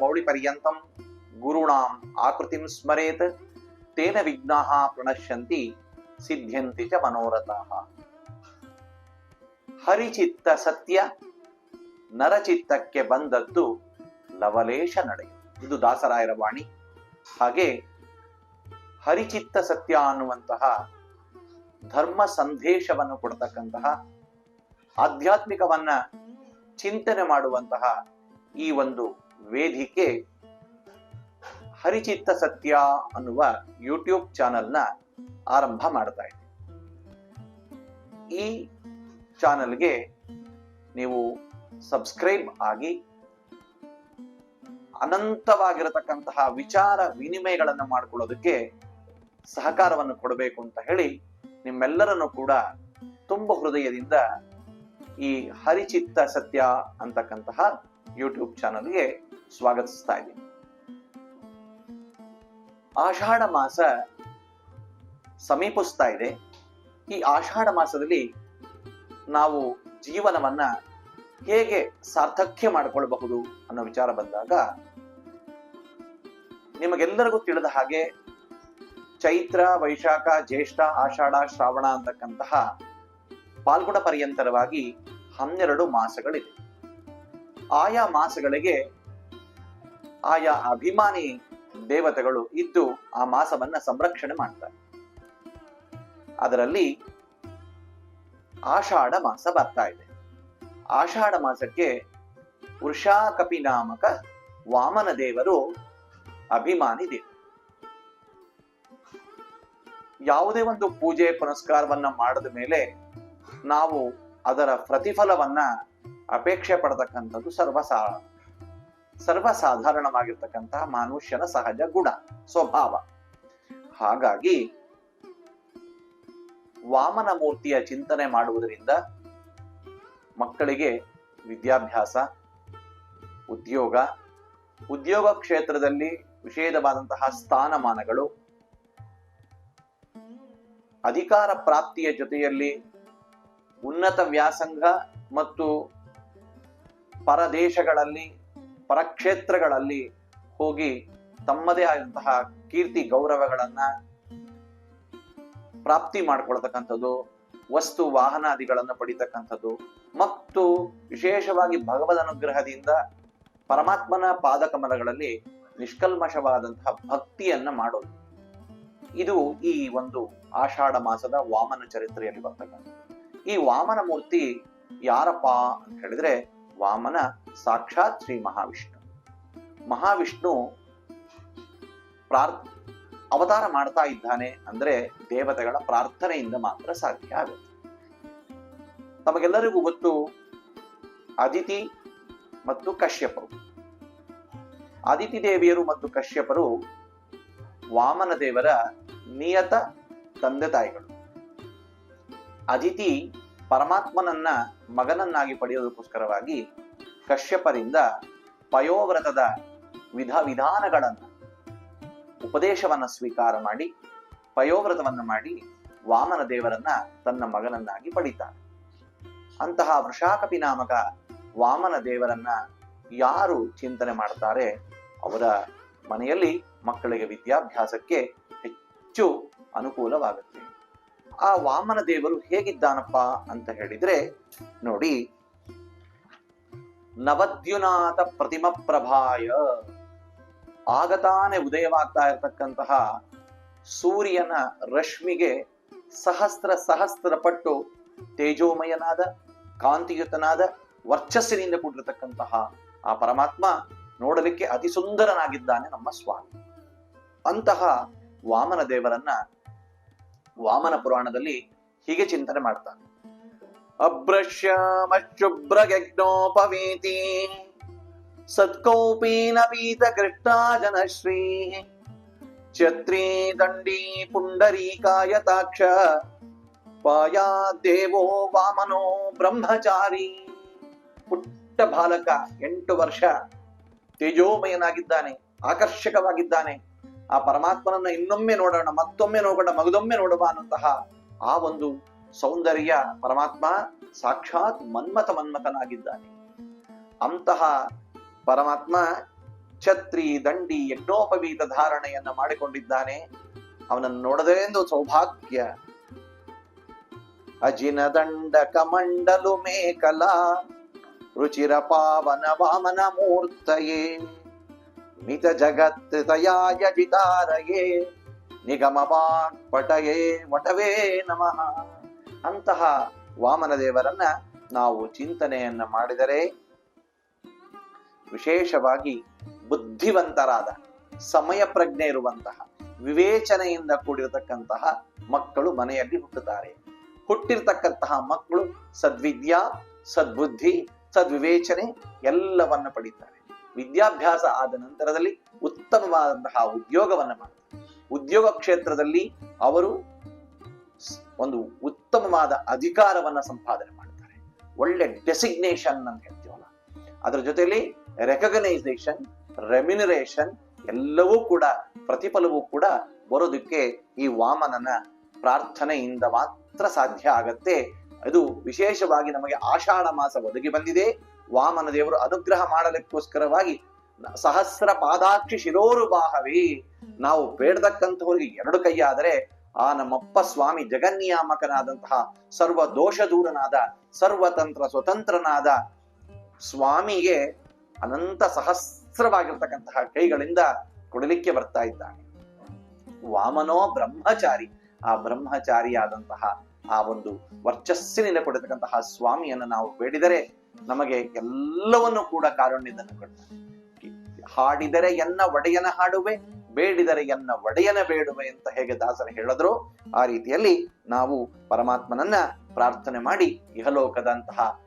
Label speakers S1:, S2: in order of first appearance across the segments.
S1: ಮೌಳಿ ಪರ್ಯಂತಂ ಗುರುಣಾಂ ಆಕೃತಿಂ ಸ್ಮರೇತ್ ತೇನ ವಿಘ್ನಾಃ ಪ್ರಣಶ್ಯಂತಿ ಸಿದ್ಧ್ಯಂತಿ ಚ ಮನೋರಥಾಃ. ಹರಿಚಿತ್ತ ಸತ್ಯ, ನರಚಿತ್ತಕ್ಕೆ ಬಂದದ್ದು ಲವಲೇಶ ನಡೆ ಇದು ದಾಸರಾಯರ ವಾಣಿ. ಹಾಗೆ ಹರಿಚಿತ್ತ ಸತ್ಯ ಅನ್ನುವಂತಹ ಧರ್ಮ ಸಂದೇಶವನ್ನು ಕೊಡ್ತಕ್ಕಂತಹ ಆಧ್ಯಾತ್ಮಿಕವನ್ನ ಚಿಂತನೆ ಮಾಡುವಂತಹ ಈ ಒಂದು ವೇದಿಕೆ ಹರಿಚಿತ್ತ ಸತ್ಯ ಅನ್ನುವ ಯೂಟ್ಯೂಬ್ ಚಾನೆಲ್ನ ಆರಂಭ ಮಾಡ್ತಾ ಇದೆ. ಈ ಚಾನೆಲ್ಗೆ ನೀವು ಸಬ್ಸ್ಕ್ರೈಬ್ ಆಗಿ ಅನಂತವಾಗಿರತಕ್ಕಂತಹ ವಿಚಾರ ವಿನಿಮಯಗಳನ್ನು ಮಾಡಿಕೊಳ್ಳೋದಕ್ಕೆ ಸಹಕಾರವನ್ನು ಕೊಡಬೇಕು ಅಂತ ಹೇಳಿ ನಿಮ್ಮೆಲ್ಲರನ್ನು ಕೂಡ ತುಂಬ ಹೃದಯದಿಂದ ಈ ಹರಿಚಿತ್ತ ಸತ್ಯ ಅಂತಕ್ಕಂತಹ ಯೂಟ್ಯೂಬ್ ಚಾನಲ್ಗೆ ಸ್ವಾಗತಿಸ್ತಾ ಇದ್ದೀನಿ. ಆಷಾಢ ಮಾಸ ಸಮೀಪಿಸ್ತಾ ಇದೆ. ಈ ಆಷಾಢ ಮಾಸದಲ್ಲಿ ನಾವು ಜೀವನವನ್ನ ಹೇಗೆ ಸಾರ್ಥಕ್ಯ ಮಾಡಿಕೊಳ್ಳಬಹುದು ಅನ್ನೋ ವಿಚಾರ ಬಂದಾಗ, ನಿಮಗೆಲ್ಲರಿಗೂ ತಿಳಿದ ಹಾಗೆ ಚೈತ್ರ, ವೈಶಾಖ, ಜ್ಯೇಷ್ಠ, ಆಷಾಢ, ಶ್ರಾವಣ ಅಂತಕ್ಕಂತಹ ಪಾಲ್ಗುಣ ಪರ್ಯಂತರವಾಗಿ ಹನ್ನೆರಡು ಮಾಸಗಳಿದೆ ಆಯಾ ಮಾಸಗಳಿಗೆ ಆಯಾ ಅಭಿಮಾನಿ ದೇವತೆಗಳು ಇದ್ದು ಆ ಮಾಸವನ್ನ ಸಂರಕ್ಷಣೆ ಮಾಡ್ತಾರೆ. ಅದರಲ್ಲಿ ಆಷಾಢ ಮಾಸ ಬರ್ತಾ ಇದೆ. ಆಷಾಢ ಮಾಸಕ್ಕೆ ವೃಷಾಕಪಿ ನಾಮಕ ವಾಮನ ದೇವರು ಅಭಿಮಾನಿ ದೇವರು. ಯಾವುದೇ ಒಂದು ಪೂಜೆ ಪುನಸ್ಕಾರವನ್ನ ಮಾಡಿದ ಮೇಲೆ ನಾವು ಅದರ ಪ್ರತಿಫಲವನ್ನ ಅಪೇಕ್ಷೆ ಪಡತಕ್ಕಂಥದ್ದು ಸರ್ವಸಾ ಸರ್ವಸಾಧಾರಣವಾಗಿರ್ತಕ್ಕಂತಹ ಮನುಷ್ಯನ ಸಹಜ ಗುಣ, ಸ್ವಭಾವ. ಹಾಗಾಗಿ ವಾಮನ ಮೂರ್ತಿಯ ಚಿಂತನೆ ಮಾಡುವುದರಿಂದ ಮಕ್ಕಳಿಗೆ ವಿದ್ಯಾಭ್ಯಾಸ, ಉದ್ಯೋಗ ಉದ್ಯೋಗ ಕ್ಷೇತ್ರದಲ್ಲಿ ವಿಷೇದವಾದಂತಹ ಸ್ಥಾನಮಾನಗಳು, ಅಧಿಕಾರ ಪ್ರಾಪ್ತಿಯ ಜೊತೆಯಲ್ಲಿ ಉನ್ನತ ವ್ಯಾಸಂಗ ಮತ್ತು ಪರದೇಶಗಳಲ್ಲಿ, ಪರಕ್ಷೇತ್ರಗಳಲ್ಲಿ ಹೋಗಿ ತಮ್ಮದೇ ಆದಂತಹ ಕೀರ್ತಿ ಗೌರವಗಳನ್ನ ಪ್ರಾಪ್ತಿ ಮಾಡ್ಕೊಳ್ತಕ್ಕಂಥದ್ದು, ವಸ್ತು ವಾಹನಾದಿಗಳನ್ನು ಪಡಿತಕ್ಕಂಥದ್ದು ಮತ್ತು ವಿಶೇಷವಾಗಿ ಭಗವದ್ ಅನುಗ್ರಹದಿಂದ ಪರಮಾತ್ಮನ ಪಾದಕಮಲಗಳಲ್ಲಿ ನಿಷ್ಕಲ್ಮಶವಾದಂತಹ ಭಕ್ತಿಯನ್ನ ಮಾಡೋದು. ಇದು ಈ ಒಂದು ಆಷಾಢ ಮಾಸದ ವಾಮನ ಚರಿತ್ರೆಯಲ್ಲಿ ಬರ್ತಕ್ಕಂಥ ಈ ವಾಮನ ಮೂರ್ತಿ ಯಾರಪ್ಪ ಅಂತ ಹೇಳಿದ್ರೆ ವಾಮನ ಸಾಕ್ಷಾತ್ ಶ್ರೀ ಮಹಾವಿಷ್ಣು. ಮಹಾವಿಷ್ಣು ಪ್ರಾರ್, ಅವತಾರ ಮಾಡ್ತಾ ಇದ್ದಾನೆ ಅಂದ್ರೆ ದೇವತೆಗಳ ಪ್ರಾರ್ಥನೆಯಿಂದ ಮಾತ್ರ ಸಾಧ್ಯ ಆಗುತ್ತೆ. ತಮಗೆಲ್ಲರಿಗೂ ಗೊತ್ತು ಅದಿತಿ ಮತ್ತು ಕಶ್ಯಪರು. ಅದಿತಿ ದೇವಿಯರು ಮತ್ತು ಕಶ್ಯಪರು ವಾಮನ ದೇವರ ನಿಯತ ತಂದೆ ತಾಯಿಗಳು. ಅದಿತಿ ಪರಮಾತ್ಮನನ್ನ ಮಗನನ್ನಾಗಿ ಪಡೆಯೋದಕ್ಕೋಸ್ಕರವಾಗಿ ಕಶ್ಯಪರಿಂದ ಪಯೋವ್ರತದ ವಿಧ ವಿಧಾನಗಳನ್ನು, ಉಪದೇಶವನ್ನ ಸ್ವೀಕಾರ ಮಾಡಿ, ಪಯೋವ್ರತವನ್ನು ಮಾಡಿ ವಾಮನ ದೇವರನ್ನ ತನ್ನ ಮಗನನ್ನಾಗಿ ಪಡಿತಾನೆ. ಅಂತಹ ವೃಷಾಕಪಿ ನಾಮಕ ವಾಮನ ದೇವರನ್ನ ಯಾರು ಚಿಂತನೆ ಮಾಡ್ತಾರೆ ಅವರ ಮನೆಯಲ್ಲಿ ಮಕ್ಕಳಿಗೆ ವಿದ್ಯಾಭ್ಯಾಸಕ್ಕೆ ಹೆಚ್ಚು ಅನುಕೂಲವಾಗುತ್ತೆ. ಆ ವಾಮನ ದೇವರು ಹೇಗಿದ್ದಾನಪ್ಪ ಅಂತ ಹೇಳಿದ್ರೆ, ನೋಡಿ, ನವದ್ಯುನಾಥ ಪ್ರತಿಮ ಪ್ರಭಾಯ. ಆಗತಾನೆ ಉದಯವಾಗ್ತಾ ಇರತಕ್ಕಂತಹ ಸೂರ್ಯನ ರಶ್ಮಿಗೆ ಸಹಸ್ರ ಸಹಸ್ರ ಪಟ್ಟು ತೇಜೋಮಯನಾದ, ಕಾಂತಿಯುತನಾದ, ವರ್ಚಸ್ಸಿನಿಂದ ಕೂಡಿರತಕ್ಕಂತಹ ಆ ಪರಮಾತ್ಮ ನೋಡಲಿಕ್ಕೆ ಅತಿ ಸುಂದರನಾಗಿದ್ದಾನೆ ನಮ್ಮ ಸ್ವಾಮಿ. ಅಂತಹ ವಾಮನ ದೇವರನ್ನ ವಾಮನ ಪುರಾಣದಲ್ಲಿ ಹೀಗೆ ಚಿಂತನೆ ಮಾಡ್ತಾನೆ ಅಭ್ರಶ್ಯಾಮಶುಭ್ರ ಯಜ್ಞೋಪವೀತಿ ಸತ್ಕೌಪೀನ ಪೀತ ಕೃಷ್ಣಾ ಜನಶ್ರೀ ಛತ್ರೀ ದಂಡಿ ಪುಂಡರೀಕಾಯತಾಕ್ಷ ಪಾಯಾ ದೇವೋ ವಾಮನೋ ಬ್ರಹ್ಮಚಾರಿ. ಪುಟ್ಟ ಬಾಲಕ ಎಂಟು ವರ್ಷ ತೇಜೋಮಯನಾಗಿದ್ದಾನೆ, ಆಕರ್ಷಕವಾಗಿದ್ದಾನೆ. ಆ ಪರಮಾತ್ಮನನ್ನ ಇನ್ನೊಮ್ಮೆ ನೋಡೋಣ, ಮತ್ತೊಮ್ಮೆ ನೋಡೋಣ ಮಗದೊಮ್ಮೆ ನೋಡುವ ಅನ್ನುವಂತಹ ಆ ಒಂದು ಸೌಂದರ್ಯ ಪರಮಾತ್ಮ ಸಾಕ್ಷಾತ್ ಮನ್ಮಥ ಮನ್ಮಥನಾಗಿದ್ದಾನೆ. ಅಂತಹ ಪರಮಾತ್ಮ ಛತ್ರಿ, ದಂಡಿ, ಯಜ್ಞೋಪವೀತ ಧಾರಣೆಯನ್ನ ಮಾಡಿಕೊಂಡಿದ್ದಾನೆ. ಅವನನ್ನು ನೋಡದೇ ಎಂದು ಸೌಭಾಗ್ಯ. ಅಜಿನ ದಂಡ ಕಮಂಡಲು ಮೇಕಲ, ರುಚಿರ ಪಾವನ ವಾಮನ ಮೂರ್ತಯೇ. ಮಿತ ಜಗತ್ ತಯಾಯ ಜಿತಾರಯೇ ನಿಗಮ ಪಟಯೇ ವಟವೇ ನಮಃ. ಅಂತಹ ವಾಮನ ದೇವರನ್ನ ನಾವು ಚಿಂತನೆಯನ್ನ ಮಾಡಿದರೆ ವಿಶೇಷವಾಗಿ ಬುದ್ಧಿವಂತರಾದ, ಸಮಯ ಪ್ರಜ್ಞೆ ಇರುವಂತಹ, ವಿವೇಚನೆಯಿಂದ ಕೂಡಿರತಕ್ಕಂತಹ ಮಕ್ಕಳು ಮನೆಯಲ್ಲಿ ಹುಟ್ಟುತ್ತಾರೆ. ಹುಟ್ಟಿರ್ತಕ್ಕಂತಹ ಮಕ್ಕಳು ಸದ್ವಿದ್ಯಾ, ಸದ್ಬುದ್ಧಿ, ಸದ್ವಿವೇಚನೆ ಎಲ್ಲವನ್ನ ಪಡೀತಾರೆ. ವಿದ್ಯಾಭ್ಯಾಸ ಆದ ನಂತರದಲ್ಲಿ ಉತ್ತಮವಾದಂತಹ ಉದ್ಯೋಗವನ್ನ ಮಾಡ್ತಾರೆ. ಉದ್ಯೋಗ ಕ್ಷೇತ್ರದಲ್ಲಿ ಅವರು ಒಂದು ಉತ್ತಮವಾದ ಅಧಿಕಾರವನ್ನ ಸಂಪಾದನೆ ಮಾಡ್ತಾರೆ. ಒಳ್ಳೆ ಡೆಸಿಗ್ನೇಷನ್ ಅಂತ ಹೇಳ್ತೀವಲ್ಲ, ಅದರ ಜೊತೆಯಲ್ಲಿ ರೆಕಗ್ನೈಸೇಷನ್ ರೆಮ್ಯುನರೇಷನ್ ಎಲ್ಲವೂ ಕೂಡ, ಪ್ರತಿಫಲವೂ ಕೂಡ ಬರೋದಕ್ಕೆ ಈ ವಾಮನನ ಪ್ರಾರ್ಥನೆಯಿಂದ ಮಾತ್ರ ಸಾಧ್ಯ ಆಗತ್ತೆ. ಅದು ವಿಶೇಷವಾಗಿ ನಮಗೆ ಆಷಾಢ ಮಾಸ ಒದಗಿ ಬಂದಿದೆ. ವಾಮನ ದೇವರು ಅನುಗ್ರಹ ಮಾಡಲಿಕ್ಕೋಸ್ಕರವಾಗಿ ಸಹಸ್ರ ಪಾದಾಕ್ಷಿ ಶಿರೋರು ಬಾಹವಿ ನಾವು ಬೇಡದಕ್ಕಂಥವ್ರಿಗೆ ಎರಡು ಕೈಯಾದರೆ ಆ ನಮ್ಮಪ್ಪ ಸ್ವಾಮಿ ಜಗನ್ನಿಯಾಮಕನಾದಂತಹ ಸರ್ವ ದೋಷ ದೂರನಾದ ಸರ್ವತಂತ್ರ ಸ್ವತಂತ್ರನಾದ ಸ್ವಾಮಿಗೆ ಅನಂತ ಸಹಸ್ರವಾಗಿರ್ತಕ್ಕಂತಹ ಕೈಗಳಿಂದ ಕೊಡಲಿಕ್ಕೆ ಬರ್ತಾ ಇದ್ದಾನೆ. ವಾಮನೋ ಬ್ರಹ್ಮಚಾರಿ. ಆ ಬ್ರಹ್ಮಚಾರಿಯಾದಂತಹ ಆ ಒಂದು ವರ್ಚಸ್ಸಿನಿಂದ ಕೊಡತಕ್ಕಂತಹ ಸ್ವಾಮಿಯನ್ನು ನಾವು ಬೇಡಿದರೆ ನಮಗೆ ಎಲ್ಲವನ್ನು ಕೂಡ ಕಾರುಣ್ಯದನ್ನು ಕೊಡ್ತಾನೆ ಹಾಡಿದರೆ ಎನ್ನ ಒಡೆಯನ ಹಾಡುವೆ, ಬೇಡಿದರೆ ಎನ್ನ ಒಡೆಯನ ಬೇಡುವೆ ಅಂತ ಹೇಗೆ ದಾಸರು ಹೇಳಿದ್ರು, ಆ ರೀತಿಯಲ್ಲಿ ನಾವು ಪರಮಾತ್ಮನನ್ನ ಪ್ರಾರ್ಥನೆ ಮಾಡಿ ಇಹಲೋಕದಂತಹ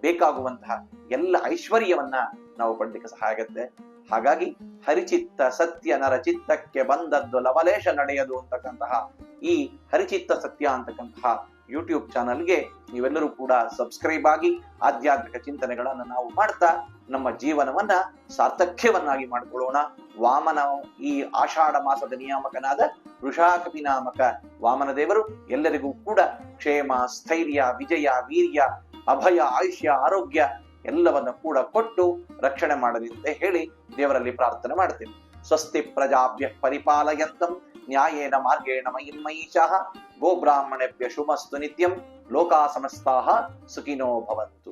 S1: ಬೇಕಾಗುವಂತಹ ಎಲ್ಲ ಐಶ್ವರ್ಯವನ್ನ ನಾವು ಪಡ್ಲಿಕ್ಕೆ ಸಹಾಯ ಆಗತ್ತೆ. ಹಾಗಾಗಿ ಹರಿಚಿತ್ತ ಸತ್ಯ ನರ ಚಿತ್ತಕ್ಕೆ ಬಂದದ್ದು ಲವಲೇಶ ನಡೆಯದು ಅಂತಕ್ಕಂತಹ ಈ ಹರಿಚಿತ್ತ ಸತ್ಯ ಅಂತಕ್ಕಂತಹ ಯೂಟ್ಯೂಬ್ ಚಾನಲ್ಗೆ ನೀವೆಲ್ಲರೂ ಕೂಡ ಸಬ್ಸ್ಕ್ರೈಬ್ ಆಗಿ ಆಧ್ಯಾತ್ಮಿಕ ಚಿಂತನೆಗಳನ್ನು ನಾವು ಮಾಡ್ತಾ ನಮ್ಮ ಜೀವನವನ್ನ ಸಾರ್ಥಕ್ಯವನ್ನಾಗಿ ಮಾಡಿಕೊಳ್ಳೋಣ. ವಾಮನ ಈ ಆಷಾಢ ಮಾಸದ ನಿಯಾಮಕನಾದ ವೃಷಾಕಪಿ ನಾಮಕ ವಾಮನ ದೇವರು ಎಲ್ಲರಿಗೂ ಕೂಡ ಕ್ಷೇಮ, ಸ್ಥೈರ್ಯ, ವಿಜಯ, ವೀರ್ಯ, ಅಭಯ, ಆಯುಷ್ಯ, ಆರೋಗ್ಯ ಎಲ್ಲವನ್ನ ಕೂಡ ಕೊಟ್ಟು ರಕ್ಷಣೆ ಮಾಡಲಿ ಅಂತ ಹೇಳಿ ದೇವರಲ್ಲಿ ಪ್ರಾರ್ಥನೆ ಮಾಡ್ತೇವೆ ಸ್ವಸ್ತಿ ಪ್ರಜಾಭ್ಯ ಪರಿಪಾಲಯಂತಂ न्यायेन मार्गेण मयि मयीषः गोब्राह्मणेभ्य शुमस्तु नित्यं लोकाः समस्ताः सुखिनो
S2: भवन्तु।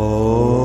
S2: ओ